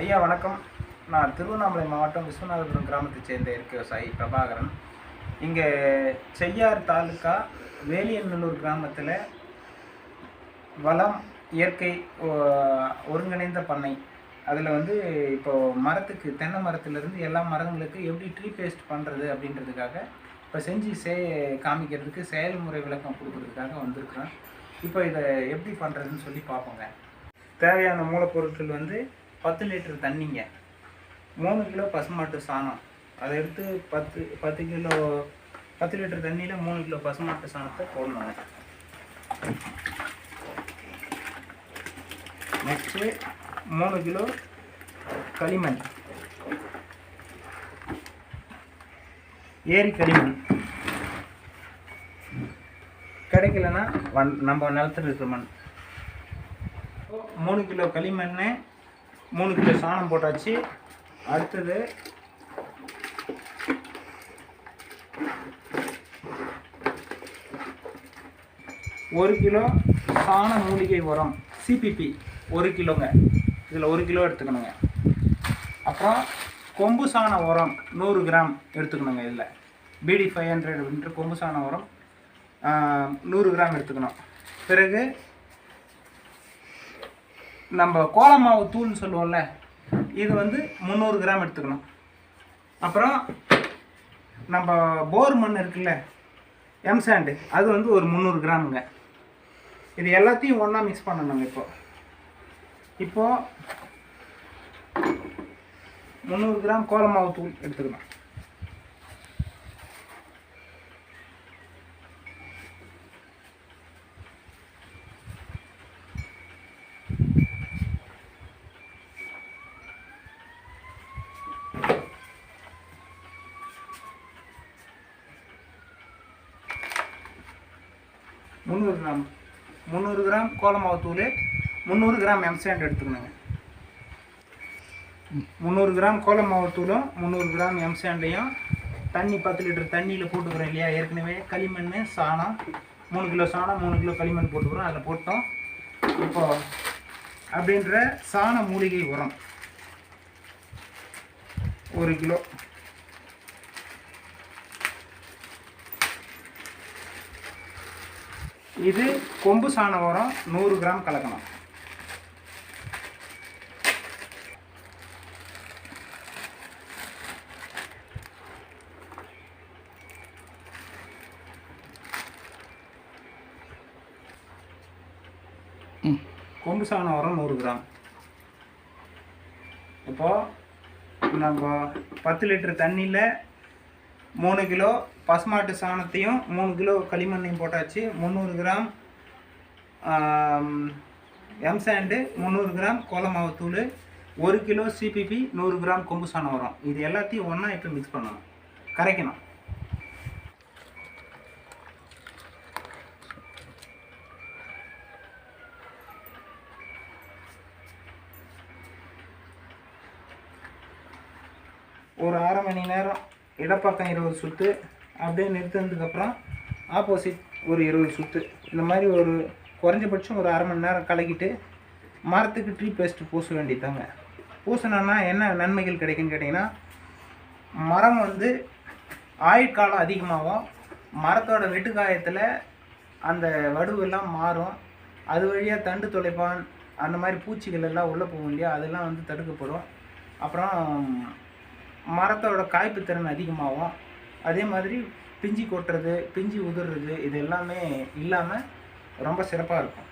ஐயா வணக்கம். நான் திருவண்ணாமலை மாவட்டம் விஸ்வநாதபுரம் கிராமத்தைச் சேர்ந்த இயற்கை விவசாயி பிரபாகரன். இங்கே செய்யார் தாலுக்கா வேலியநல்லூர் கிராமத்தில் வளம் இயற்கை ஒருங்கிணைந்த பண்ணை. அதில் வந்து இப்போ மரத்துக்கு தென்னை மரத்துலேருந்து எல்லா மரங்களுக்கு எப்படி ட்ரீ பேஸ்ட் பண்ணுறது அப்படின்றதுக்காக இப்போ செஞ்சு சே காமிக்கிறதுக்கு செயல்முறை விளக்கம் கொடுக்கறதுக்காக வந்திருக்கிறோம். இப்போ இதை எப்படி பண்ணுறதுன்னு சொல்லி பார்ப்போங்க. தேவையான மூலப்பொருட்கள் வந்து பத்து லிட்டர் தண்ணிங்க. மூணு கிலோ பசுமாட்டு சாணம். அதை எடுத்து பத்து பத்து கிலோ பத்து லிட்டர் தண்ணியில் மூணு கிலோ பசுமாட்டு சாணத்தை போடணும் நெக்ஸ்ட்டு மூணு கிலோ களிமண். ஏரி களிமண். கிடைக்கலன்னா வன் நம்ம நிலத்தில் இருக்கிற மண். மூணு கிலோ களிமண் மூணு கிலோ சாணம் போட்டாச்சு. அடுத்தது ஒரு கிலோ சாண மூலிகை உரம் சிபிபி ஒரு கிலோங்க. இதில் ஒரு கிலோ எடுத்துக்கணுங்க. அப்புறம் கொம்பு சாண உரம் நூறு கிராம் எடுத்துக்கணுங்க இதில். பிடி ஃபைவ் ஹண்ட்ரட் அப்படின்ற கொம்பு சாண உரம் நூறு கிராம் எடுத்துக்கணும். பிறகு நம்ம கோலமாவு தூள்னு சொல்லுவோம்ல இது வந்து முந்நூறு கிராம் எடுத்துக்கணும். அப்புறம் நம்ம போர் மண் இருக்குல்ல எம்சாண்டு அது வந்து ஒரு முந்நூறு கிராமுங்க. இது எல்லாத்தையும் ஒன்றா மிக்ஸ் பண்ணணுங்க இப்போ. இப்போது முந்நூறு கிராம் கோலமாவு தூள் எடுத்துக்கணும். முந்நூறு கிராம். முந்நூறு கிராம் கோலமாவு தூள் முந்நூறு கிராம் எம்சாண்ட் எடுத்துக்கணுங்க. முந்நூறு கிராம் கோலமாவு தூளும் முந்நூறு கிராம் எம்சாண்டையும் தண்ணி பத்து லிட்டர் தண்ணியில் போட்டுக்கிறோம் இல்லையா? ஏற்கனவே களிமண் சாணம் மூணு கிலோ சாணம் மூணு கிலோ களிமண் போட்டுக்கிறோம் அதில் போட்டோம். இப்போ அப்படின்ற சாண மூலிகை உரம். ஒரு கிலோ. இது கொம்பு சாண உரம் நூறு கிராம் கலக்கணும். கொம்பு சாண உரம் நூறு கிராம். இப்போ நம்ம பத்து லிட்டர் தண்ணியில் மூணு கிலோ பசுமாட்டு சாணத்தையும் மூணு கிலோ களிமண்ணையும் போட்டாச்சு. முந்நூறு கிராம் எம்சாண்டு முந்நூறு கிராம் கோலமாவு தூள் ஒரு கிலோ சிபிபி நூறு கிராம் கொம்பு சாணம் வரும் இது எல்லாத்தையும் ஒன்றா இப்போ மிக்ஸ் பண்ணணும். கரைக்கணும். ஒரு அரை மணி நேரம் இடப்பக்கம் இருபது சுற்று அப்படியே நிறுத்தினதுக்கப்புறம் ஆப்போசிட் ஒரு இருபது சுற்று இந்த மாதிரி ஒரு குறைஞ்சபட்சம் ஒரு அரை மணி நேரம் கலக்கிட்டு மரத்துக்கு ட்ரீ பேஸ்ட் பூச வேண்டியதாங்க பூசினோன்னா என்ன நன்மைகள் கிடைக்குன்னு கேட்டிங்கன்னா மரம் வந்து ஆயுட்காலம் அதிகமாகும். மரத்தோட வெட்டுக்காயத்தில் அந்த வடுவெல்லாம் மாறும். அது வழியாக தண்டு துளைப்பான் அந்த மாதிரி பூச்சிகள் எல்லாம் உள்ளே போகும் இல்லையா? அதெல்லாம் வந்து தடுக்கப்படும். அப்புறம் மரத்தோட காய்ப்பு திறன் அதிகமாகும். அதே மாதிரி பிஞ்சு கொட்டுறது பிஞ்சு உதிர்றது இது எல்லாமே இல்லாமல் ரொம்ப சிறப்பாக இருக்கும்.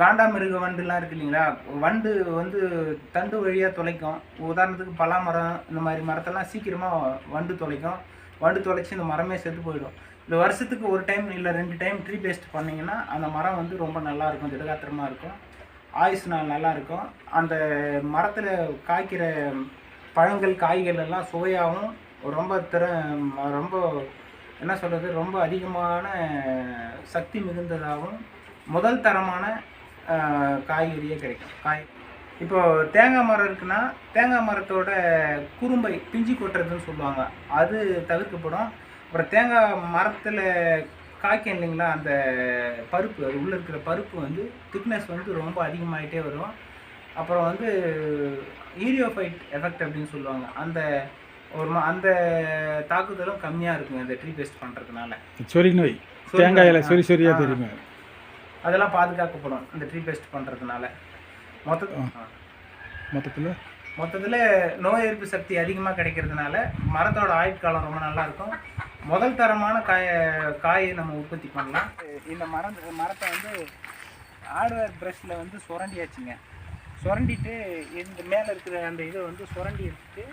காண்டாமிருக வண்டுலாம் இருக்கு இல்லைங்களா? வண்டு வந்து தண்டு வழியாக தொலைக்கும். உதாரணத்துக்கு பலா மரம் இந்த மாதிரி மரத்தெல்லாம் சீக்கிரமாக வண்டு தொலைக்கும். வண்டு தொலைச்சி இந்த மரமே செத்து போயிடும். இந்த வருஷத்துக்கு ஒரு டைம் இல்லை ரெண்டு டைம் ட்ரீ பேஸ்ட் பண்ணிங்கன்னா அந்த மரம் வந்து ரொம்ப நல்லா இருக்கும் திடகாத்திரமாக இருக்கும். ஆயுஸ் நாள் நல்லா இருக்கும் அந்த மரத்தில் காய்க்கிற பழங்கள் காய்கள் எல்லாம் சுவையாகவும் ரொம்ப திற ரொம்ப என்ன சொல்கிறது ரொம்ப அதிகமான சக்தி மிகுந்ததாகவும் முதல் தரமான காய்கறியே கிடைக்கும். காய் இப்போ தேங்காய் மரம் இருக்குன்னா தேங்காய் மரத்தோட குறும்பை பிஞ்சு கொட்டுறதுன்னு சொல்லுவாங்க. அது தவிர்க்கப்படும். அப்புறம் தேங்காய் மரத்தில் காய்க்கும் இல்லைங்களா? அந்த பருப்பு அது உள்ளே இருக்கிற பருப்பு வந்து திக்னஸ் வந்து ரொம்ப அதிகமாகிட்டே வரும். அப்புறம் வந்து ஈரியோஃபைட் எஃபெக்ட் அப்படின்னு சொல்லுவாங்க. அந்த ஒரு அந்த தாக்குதலும் கம்மியாக இருக்குங்க இந்த ட்ரீ பேஸ்ட் பண்ணுறதுனால சொறி நோய். தேங்காயில சொறியா ஆ. தெரியுமே. அதெல்லாம் பாதுகாக்கப்படும் இந்த ட்ரீ பேஸ்ட் பண்ணுறதுனால மொத்த மொத்தத்தில்? மொத்தத்தில் நோய் எதிர்ப்பு சக்தி அதிகமாக கிடைக்கிறதுனால மரத்தோட ஆயுட்காலம் ரொம்ப நல்லா இருக்கும். முதல் தரமான காய காயை நம்ம உற்பத்தி பண்ணலாம். இந்த மரம் மரத்தை வந்து ஆடுவர் ப்ரஷில் வந்து சுரண்டியாச்சுங்க. சுரண்டிட்டு இந்த மேலே இருக்கிற அந்த இதை வந்து சுரண்டி எடுத்துட்டு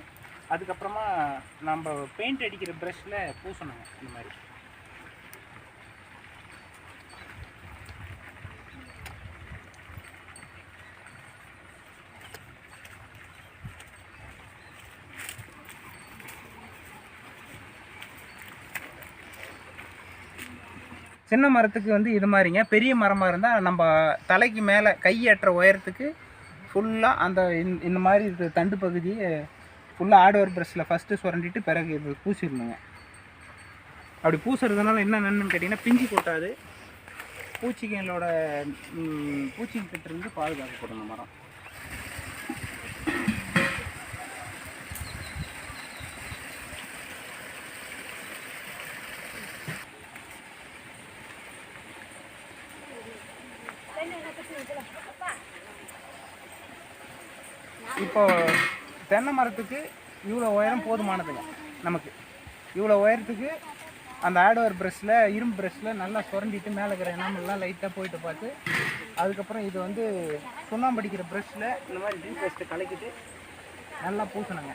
அதுக்கப்புறமா நம்ம பெயிண்ட் அடிக்கிற ப்ரஷில் பூசணுங்க இந்த மாதிரி. சின்ன மரத்துக்கு வந்து இது மாதிரிங்க. பெரிய மரமாக இருந்தால் நம்ம தலைக்கு மேலே கையற்ற உயரத்துக்கு ஃபுல்லாக அந்த இந்த- இந்த மாதிரி இது தண்டு பகுதியை ஃபுல்லாக ஆடோர் ப்ரஷ்ஷில் ஃபஸ்ட்டு சுரண்டிட்டு பிறகு இது பூசிடணுங்க. அப்படி பூசுறதுனால என்ன நன்மைன்னு கேட்டிங்கன்னா பிஞ்சு கொட்டாது. பூச்சிகளோட ம், பூச்சிக்கிட்ட இருந்து பாதுகாக்கப்படும் மரம். இப்போ தென்னை மரத்துக்கு இவ்வளோ உயரம் போதுமானதுங்க நமக்கு. இவ்வளோ உயரத்துக்கு அந்த ஆடோர் ப்ரெஷ்ஷில் இரும்பு ப்ரெஷ்ஷில் நல்லா சுரண்டிட்டு மேலே இருக்கிற எல்லாம் லைட்டாக போயிட்டு பார்த்து அதுக்கப்புறம் இது வந்து சுண்ணாம்பு அடிக்கிற ப்ரெஷ்ஷில் இந்த மாதிரி டீ பேஸ்ட்டை கலக்கிட்டு நல்லா பூசணுங்க.